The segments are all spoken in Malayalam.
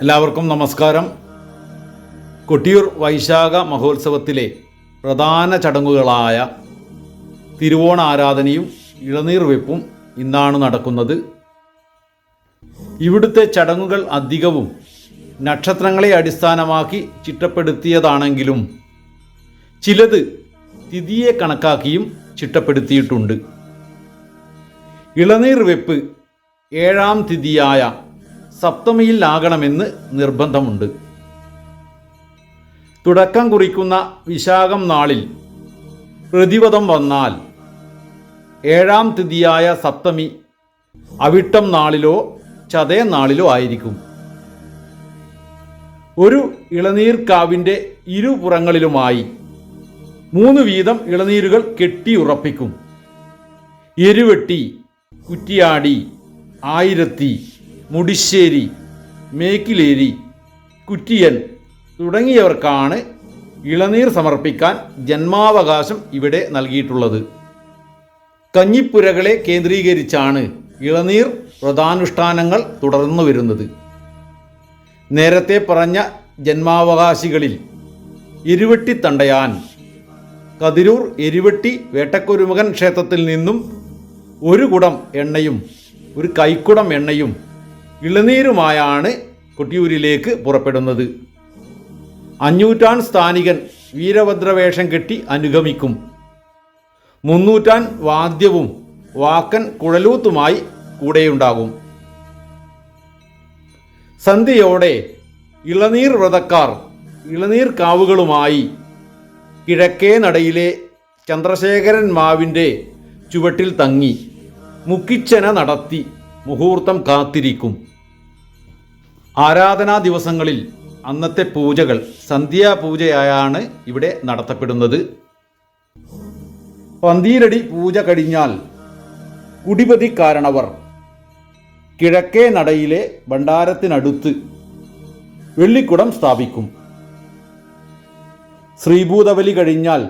എല്ലാവർക്കും നമസ്കാരം. കൊട്ടിയൂർ വൈശാഖ മഹോത്സവത്തിലെ പ്രധാന ചടങ്ങുകളായ തിരുവോണ ആരാധനയും ഇളനീർ വെപ്പും ഇന്നാണ് നടക്കുന്നത്. ഇവിടുത്തെ ചടങ്ങുകൾ അധികവും നക്ഷത്രങ്ങളെ അടിസ്ഥാനമാക്കി ചിട്ടപ്പെടുത്തിയതാണെങ്കിലും ചിലത് തിഥിയെ കണക്കാക്കിയും ചിട്ടപ്പെടുത്തിയിട്ടുണ്ട്. ഇളനീർ വെപ്പ് ഏഴാം തിഥിയായ സപ്തമിയിൽ ആകണമെന്ന് നിർബന്ധമുണ്ട്. തുടക്കം കുറിക്കുന്ന വിശാഖം നാളിൽ പ്രതിപദം വന്നാൽ ഏഴാം തിഥിയായ സപ്തമി അവിട്ടം നാളിലോ ചതയ നാളിലോ ആയിരിക്കും. ഒരു ഇളനീർ കാവിന്റെ ഇരുപുറങ്ങളിലുമായി മൂന്ന് വീതം ഇളനീരുകൾ കെട്ടിയുറപ്പിക്കും എരുവെട്ടി കുറ്റിയാടി ആയിരത്തി മുടിശ്ശേരി മേക്കിലേരി കുറ്റിയൻ തുടങ്ങിയവർക്കാണ് ഇളനീർ സമർപ്പിക്കാൻ ജന്മാവകാശം ഇവിടെ നൽകിയിട്ടുള്ളത്. കഞ്ഞിപ്പുരകളെ കേന്ദ്രീകരിച്ചാണ് ഇളനീർ വ്രതാനുഷ്ഠാനങ്ങൾ തുടർന്നു വരുന്നത്. നേരത്തെ പറഞ്ഞ ജന്മാവകാശികളിൽ ഇരുവെട്ടി തണ്ടയാൻ കതിരൂർ എരിവെട്ടി വേട്ടക്കൊരുമകൻ ക്ഷേത്രത്തിൽ നിന്നും ഒരു കുടം എണ്ണയും ഒരു കൈക്കുടം എണ്ണയും ഇളനീരുമായാണ് കൊട്ടിയൂരിലേക്ക് പുറപ്പെടുന്നത്. അഞ്ഞൂറ്റാൻ സ്ഥാനികൻ വീരഭദ്രവേഷം കെട്ടി അനുഗമിക്കും. മുന്നൂറ്റാൻ വാദ്യവും വാക്കൻ കുഴലൂത്തുമായി കൂടെയുണ്ടാകും. സന്ധ്യയോടെ ഇളനീർ വ്രതക്കാർ ഇളനീർ കാവുകളുമായി കിഴക്കേ നടയിലെ ചന്ദ്രശേഖരൻ മാവിന്റെ ചുവട്ടിൽ തങ്ങി മുക്കിച്ചന നടത്തി മുഹൂർത്തം കാത്തിരിക്കും. ആരാധനാ ദിവസങ്ങളിൽ അന്നത്തെ പൂജകൾ സന്ധ്യാപൂജയായാണ് ഇവിടെ നടത്തപ്പെടുന്നത്. പന്തീരടി പൂജ കഴിഞ്ഞാൽ കുടിപതി കാരണവർ കിഴക്കേ നടയിലെ ഭണ്ഡാരത്തിനടുത്ത് വെള്ളിക്കുടം സ്ഥാപിക്കും. ശ്രീഭൂതബലി കഴിഞ്ഞാൽ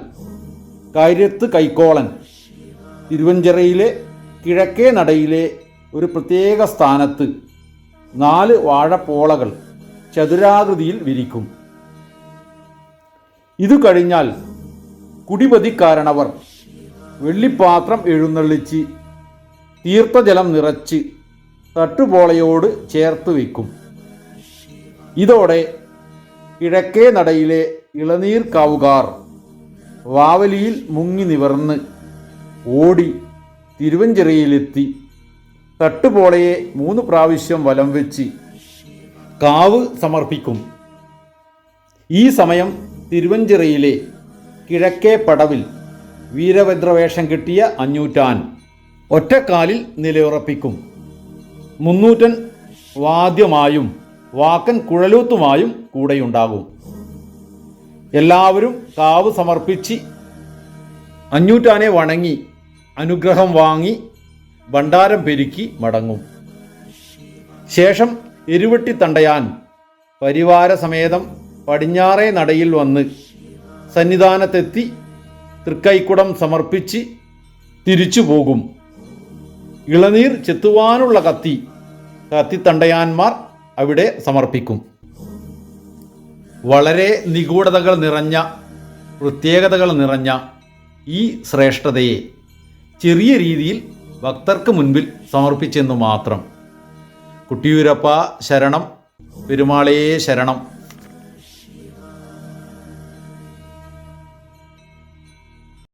കാര്യത്ത് കൈക്കോളൻ തിരുവഞ്ചിറയിലെ കിഴക്കേ നടയിലെ ഒരു പ്രത്യേക സ്ഥാനത്ത് നാല് വാഴപ്പോളകൾ ചതുരാകൃതിയിൽ വിരിക്കും. ഇതു കഴിഞ്ഞാൽ കുടിപതിക്കാരണവർ വെള്ളിപ്പാത്രം എഴുന്നള്ളിച്ച് തീർത്ഥജലം നിറച്ച് തട്ടുപോളയോട് ചേർത്ത് വയ്ക്കും. ഇതോടെ കിഴക്കേ നടയിലെ ഇളനീർ കാവുകാർ വാവലിയിൽ മുങ്ങി നിവർന്ന് ഓടി തിരുവഞ്ചിറയിലെത്തി തട്ടുപോളയെ മൂന്ന് പ്രാവശ്യം വലം വെച്ച് കാവ് സമർപ്പിക്കും. ഈ സമയം തിരുവഞ്ചിറയിലെ കിഴക്കേ പടവിൽ വീരഭദ്രവേഷം കിട്ടിയ അഞ്ഞൂറ്റാൻ ഒറ്റക്കാലിൽ നിലയുറപ്പിക്കും. മുന്നൂറ്റൻ വാദ്യമായും വാക്കൻ കുഴലൂത്തുമായും കൂടെയുണ്ടാകും. എല്ലാവരും കാവ് സമർപ്പിച്ച് അഞ്ഞൂറ്റാനെ വണങ്ങി അനുഗ്രഹം വാങ്ങി ഭണ്ഡാരം പെരുക്കി മടങ്ങും. ശേഷം എരുവെട്ടി തണ്ടയാൻ പരിവാര സമേതം പടിഞ്ഞാറേ നടയിൽ വന്ന് സന്നിധാനത്തെത്തി തൃക്കൈക്കുടം സമർപ്പിച്ച് തിരിച്ചു പോകും. ഇളനീർ ചെത്തുവാനുള്ള കത്തി കത്തിത്തണ്ടയാന്മാർ അവിടെ സമർപ്പിക്കും. വളരെ നിഗൂഢതകൾ നിറഞ്ഞ പ്രത്യേകതകൾ നിറഞ്ഞ ഈ ശ്രേഷ്ഠതയെ ചെറിയ രീതിയിൽ ഭക്തർക്ക് മുൻപിൽ സമർപ്പിച്ചെന്നു മാത്രം. കുട്ടിയൂരപ്പ ശരണം പെരുമാളയെ ശരണം.